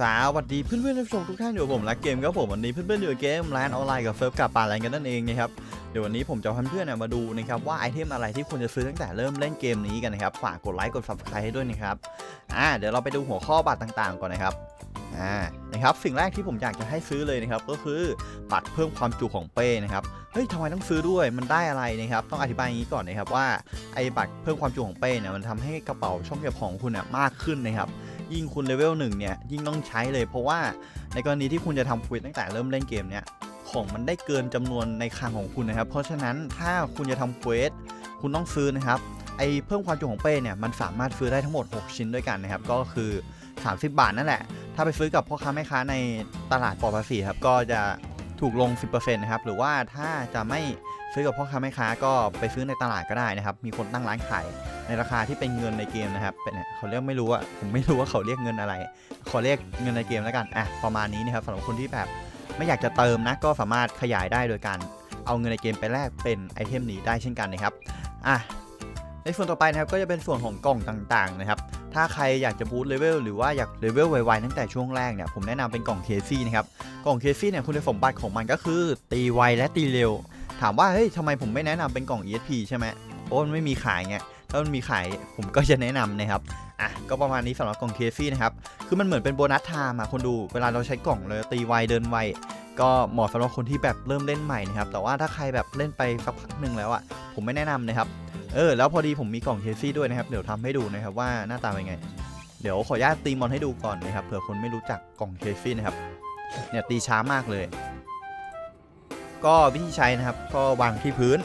สวัสดีเพื่อนๆผู้ชมทุกท่านอยู่กับผมรักเกมครับผมวันนี้เพื่อนๆอยู่กับเกมร้านออนไลน์กับเซิร์ฟกับป่าแรกันนั่นเองนะครับเดี๋ยววันนี้ผมจะพาเพื่อนๆมาดูนะครับว่าไอเทมอะไรที่ควรจะซื้อตั้งแต่เริ่มเล่นเกมนี้กันนะครับฝากกดไลค์กด subscribe ให้ด้วยนะครับอ่าเดี๋ยวเราไปดูหัวข้อบัตรต่างๆ ก่อนนะครับอ่านะครับสิ่งแรกที่ผมอยากจะให้ซื้อเลยนะครับก็คือบัตรเพิ่มความจุของเป้นะครับเฮ้ยทำไมต้องซื้อด้วยมันได้อะไรนะครับต้องอธิบายอย่างนี้ก่อนนะครับว่าไอ้บัตรเพิ่มความจุของเป้เนี่ยมันทำให้กระเป๋าช่องเก็บของคุณเนี่ยมากขึ้นนะครับ ยิ่งคุณเลเวลหนึ่งเนี่ยยิ่งต้องใช้เลย เพราะว่าในกรณีที่คุณจะทำควิดตั้งแต่เริ่มเล่นเกมเนี่ยของมันได้เกินจำนวนในคลังของคุณนะครับ เพราะฉะนั้นถ้าคุณจะทำเควสคุณต้องซื้อนะครับ ไอเพิ่มความจุของเป้เนี่ยมันสามารถซื้อได้ทั้งหมด 6 ชิ้นด้วยกันนะครับ ก็คือ 30 บาทนั่นแหละ ถ้าไปซื้อกับพ่อค้าแม่ค้าในตลาดปลอดภาษีครับ ก็จะถูกลง 10%นะครับ หรือว่าถ้าจะไม่ซื้อกับพ่อค้าแม่ค้าก็ไปซื้อในตลาดก็ได้นะครับ มีคนตั้งร้านขาย ในราคาที่เป็นเงินในเกมนะครับเป็นเนี่ยเขาเรียกไม่รู้อะผมไม่รู้ว่าเขาเรียกเงินอะไรขอเรียกเงินในเกมแล้วกันอะประมาณนี้นะครับสำหรับคนที่แบบไม่อยากจะเติมนะก็สามารถขยายได้โดยการเอาเงินในเกมไปแลกเป็นไอเทมนี้ได้เช่นกันนะครับอะในส่วนต่อไปนะครับก็จะเป็นส่วนของกล่องต่างๆนะครับ ถ้าใครอยากจะบูตเลเวลหรือว่าอยากเลเวลไวๆตั้งแต่ช่วงแรกเนี่ยผมแนะนำเป็นกล่องเคซี่นะครับ กล่องเคซี่เนี่ยคุณสมบัติของมันก็คือ ตีไวและตีเร็ว ถามว่าเฮ้ยทำไมผมไม่แนะนำเป็นกล่อง ESP ใช่ไหมเพราะมันไม่มีขายไง ถ้ามันมีขายผมก็จะแนะนำนะครับอะก็ประมาณนี้สำหรับกล่องเคซี่นะครับคือมันเหมือนเป็นโบนัสไทม์อะคนดูเวลาเราใช้กล่องเลยตีไวเดินไวก็เหมาะสำหรับคนที่แบบเริ่มเล่นใหม่นะครับแต่ว่าถ้าใครแบบเล่นไปสักพักหนึ่งแล้วอะผมไม่แนะนำนะครับเออแล้วพอดีผมมีกล่องเคซี่ด้วยนะครับเดี๋ยวทำให้ดูนะครับว่าหน้าตาเป็นไง เดี๋ยวขออนุญาตตีมอนให้ดูก่อนนะครับเผื่อคนไม่รู้จักกล่องเคซี่นะครับเนี่ยตีช้ามากเลย ก็วิธีใช้นะครับก็วางที่พื้น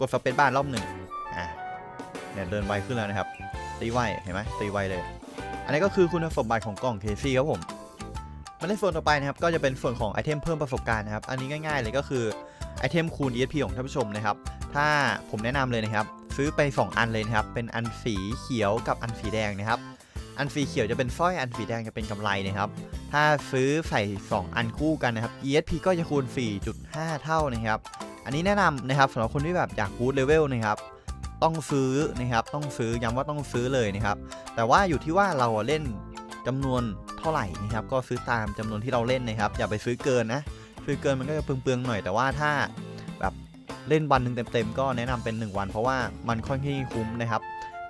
กดสเปซบ้ารรอบหนึ่ง เนี่ยเดินไวขึ้นแล้วนะครับ ตีไวเห็นไหมตีไวเลย อันนี้ก็คือคุณสมบัติของกล่องเคซี่ครับผมมาในส่วนต่อไปนะครับก็จะเป็นส่วนของไอเทมเพิ่มประสบการณ์นะครับอันนี้ง่าย ๆ เลยก็คือไอเทมคูณ ESP ของท่านผู้ชมนะครับ ถ้าผมแนะนำเลยนะครับ ซื้อไป 2 อันเลยนะครับ เป็นอันสีเขียวกับอันสีแดงนะครับ อันสีเขียวจะเป็นสร้อยอันสีแดงจะเป็นกำไรนะครับ ถ้าซื้อใส่ 2 อันคู่กันนะครับ ESP ก็จะคูณ 4.5 เท่านะครับ อันนี้แนะนำนะครับสำหรับคนที่แบบอยากบูตเลเวลนะครับ ต้องซื้อนะครับต้องซื้อย้ำว่าต้องซื้อเลยนะครับ แต่ว่าอยู่ที่ว่าเราเล่นจำนวนเท่าไหร่นะครับ ก็ซื้อตามจำนวนที่เราเล่นนะครับ อย่าไปซื้อเกินนะซื้อเกินมันก็จะเปลืองๆหน่อยแต่ว่าถ้าแบบเล่นวันหนึ่งเต็มๆก็แนะนำเป็น 1 วัน เพราะว่ามันค่อนข้างคุ้มนะครับ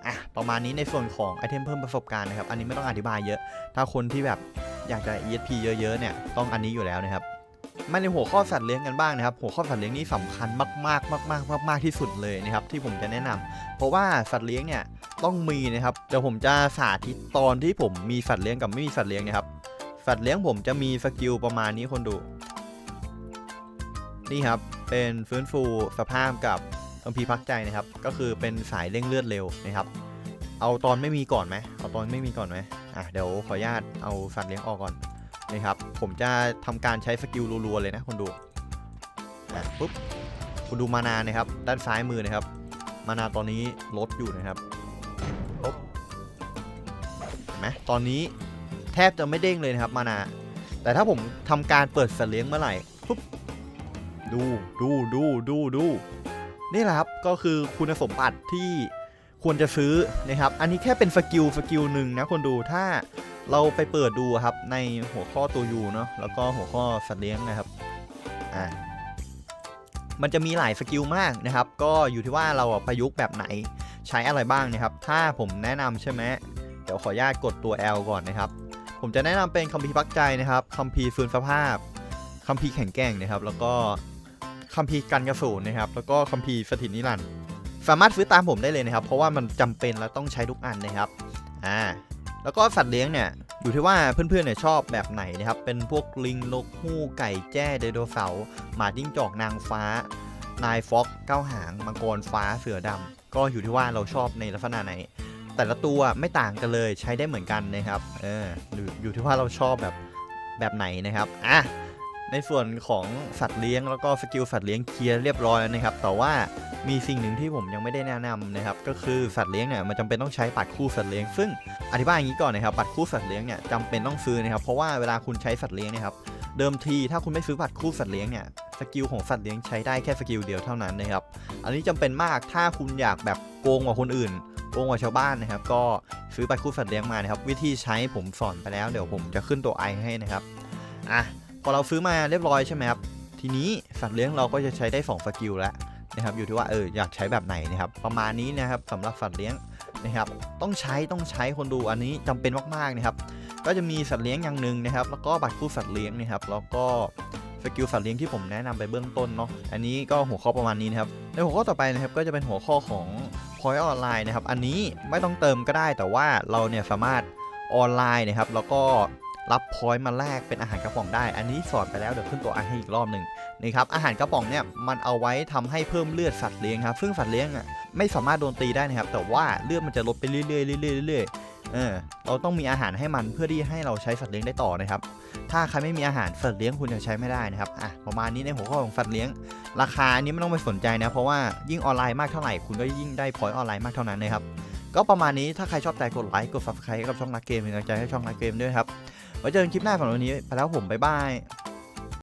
อะประมาณนี้ในส่วนของไอเทมเพิ่มประสบการณ์นะครับ อันนี้ไม่ต้องอธิบายเยอะ ถ้าคนที่แบบอยากจะ ESP เยอะๆเนี่ยต้องอันนี้อยู่แล้วนะครับ มาในหัวข้อสัตว์เลี้ยงกันบ้างนะครับ หัวข้อสัตว์เลี้ยงนี่สำคัญมากๆมากๆมากๆที่สุดเลยนะครับที่ผมจะแนะนำเพราะว่าสัตว์เลี้ยงเนี่ยต้องมีนะครับเดี๋ยวผมจะสาธิตตอนที่ผมมีสัตว์เลี้ยงกับไม่มีสัตว์เลี้ยงนะครับ สัตว์เลี้ยงผมจะมีสกิลประมาณนี้คนดูนี่ครับเป็นฟื้นฟูสภาพกับอัมพีพักใจนะครับ ก็คือเป็นสายเร่งเลือดเร็วนะครับ เอาตอนไม่มีก่อนไหมเอาตอนไม่มีก่อนไหมอะเดี๋ยวขออนุญาตเอาสัตว์เลี้ยงออกก่อน นะครับ ผมจะทำการใช้สกิลรัวๆเลยนะคนดูอะปุ๊บคุณดูมานานะครับ ด้านซ้ายมือนะครับ มานาตอนนี้ลดอยู่นะครับปุ๊บเห็นไหมตอนนี้แทบจะไม่เด้งเลยนะครับมานา แต่ถ้าผมทำการเปิดสเลี้ยงเมื่อไหร่ปุ๊บดูดูดูดูดูนี่แหละครับก็คือคุณสมบัติที่ ควรจะซื้อนะครับ อันนี้แค่เป็นสกิลสกิลหนึ่งนะคนดูถ้าเราไปเปิดดูครับในหัวข้อตัวยูเนาะแล้วก็หัวข้อสัตว์เลี้ยงนะครับอ่ามันจะมีหลายสกิลมากนะครับ ก็อยู่ที่ว่าเราประยุกต์แบบไหนใช้อะไรบ้างนะครับ ถ้าผมแนะนำใช่ไหมเดี๋ยวขออนุญาตกดตัว L ก่อนนะครับ ผมจะแนะนำเป็นคัมภีร์พักใจนะครับคัมภีร์ฟื้นสภาพคัมภีร์แข็งแกร่งนะครับ แล้วก็คัมภีร์กันกระสูนนะครับ แล้วก็คัมภีร์สถิตนิรันดร์ สามารถซื้อตามผมได้เลยนะครับ เพราะว่ามันจำเป็นและต้องใช้ทุกอันนะครับอ่าแล้วก็สัตว์เลี้ยงเนี่ยอยู่ที่ว่าเพื่อนๆเนี่ยชอบแบบไหนนะครับ เป็นพวกลิงนกฮูกไก่แจ้ไดโนเสาร์หมาจิ้งจอกนางฟ้า นายฟ็อกเก้าหางมังกรฟ้าเสือดำก็อยู่ที่ว่าเราชอบในลักษณะไหน แต่ละตัวไม่ต่างกันเลยใช้ได้เหมือนกันนะครับเอออยู่ที่ว่าเราชอบแบบแบบไหนนะครับอะ ในส่วนของสัตว์เลี้ยงแล้วก็สกิลสัตว์เลี้ยงเคลียร์เรียบร้อยนะครับ แต่ว่ามีสิ่งหนึ่งที่ผมยังไม่ได้แนะนำนะครับ ก็คือสัตว์เลี้ยงเนี่ยมันจำเป็นต้องใช้ปัดคู่สัตว์เลี้ยง ซึ่งอธิบายอย่างนี้ก่อนนะครับบัตรคู่สัตว์เลี้ยงเนี่ยจำเป็นต้องซื้อนะครับเพราะว่าเวลาคุณใช้สัตว์เลี้ยงเนะครับเดิมทีถ้าคุณไม่ซื้อบัตรคู่สัตว์เลี้ยงเนี่ยสกิลของสัตว์เลี้ยงใช้ได้แค่สกิลเดียวเท่านั้นนะครับอันนี้จำเป็นมากถ้าคุณอยากแบบโกงกว่าคนอื่นโกงกว่าชาวบ้านนะครับ ก็ซื้อบัตรคู่สัตว์เลี้ยงมานะครับวิธีใช้ผมสอนไปแล้วเดี๋ยวผมจะขึ้นตัวไอให้นะครับอะ พอเราซื้อมาเรียบร้อยใช่ไหมครับ ทีนี้สัตว์เลี้ยงเราก็จะใช้ได้ 2 สกิลแล้วนะครับ อยู่ที่ว่าเอออยากใช้แบบไหนนะครับ ประมาณนี้นะครับสำหรับสัตว์เลี้ยงนะครับ ต้องใช้ต้องใช้คนดูอันนี้จำเป็นมากๆนะครับ ก็จะมีสัตว์เลี้ยงอย่างหนึ่งนะครับ แล้วก็บัตรคู่สัตว์เลี้ยงนะครับ แล้วก็สกิลสัตว์เลี้ยงที่ผมแนะนำไปเบื้องต้นเนาะ อันนี้ก็หัวข้อประมาณนี้นะครับ ในหัวข้อต่อไปนะครับ ก็จะเป็นหัวข้อของ point ออนไลน์นะครับ อันนี้ไม่ต้องเติมก็ได้ แต่ว่าเราเนี่ยสามารถออนไลน์นะครับ แล้วก็ รับ point มาแลกเป็นอาหารกระป๋องได้ อันนี้สอนไปแล้วเดี๋ยวขึ้นตัวอันให้อีกรอบหนึ่งนะครับอาหารกระป๋องเนี่ยมันเอาไว้ทำให้เพิ่มเลือดสัตว์เลี้ยงครับซึ่งสัตว์เลี้ยงอะไม่สามารถโดนตีได้นะครับแต่ว่าเลือดมันจะลดไปเรื่อยๆเรื่อยๆเรื่อยๆเออเราต้องมีอาหารให้มันเพื่อที่ให้เราใช้สัตว์เลี้ยงได้ต่อนะครับถ้าใครไม่มีอาหารสัตว์เลี้ยงคุณจะใช้ไม่ได้นะครับอะประมาณนี้ในหัวข้อของสัตว์เลี้ยง ราคาอันนี้ไม่ต้องไปสนใจนะเพราะว่ายิ่งออนไลน์มากเท่าไหร่คุณก็ยิ่งได้พอยต์ออนไลน์มากเท่านั้นนะครับก็ประมาณนี้ถ้าใครชอบใจกดไลค์กด subscribe ให้กับช่องนักเกมเป็นกำลังใจให้ช่องนักเกมด้วยครับ ไว้เจอกันคลิปหน้าของวันนี้ไปแล้วผมบ๊ายบาย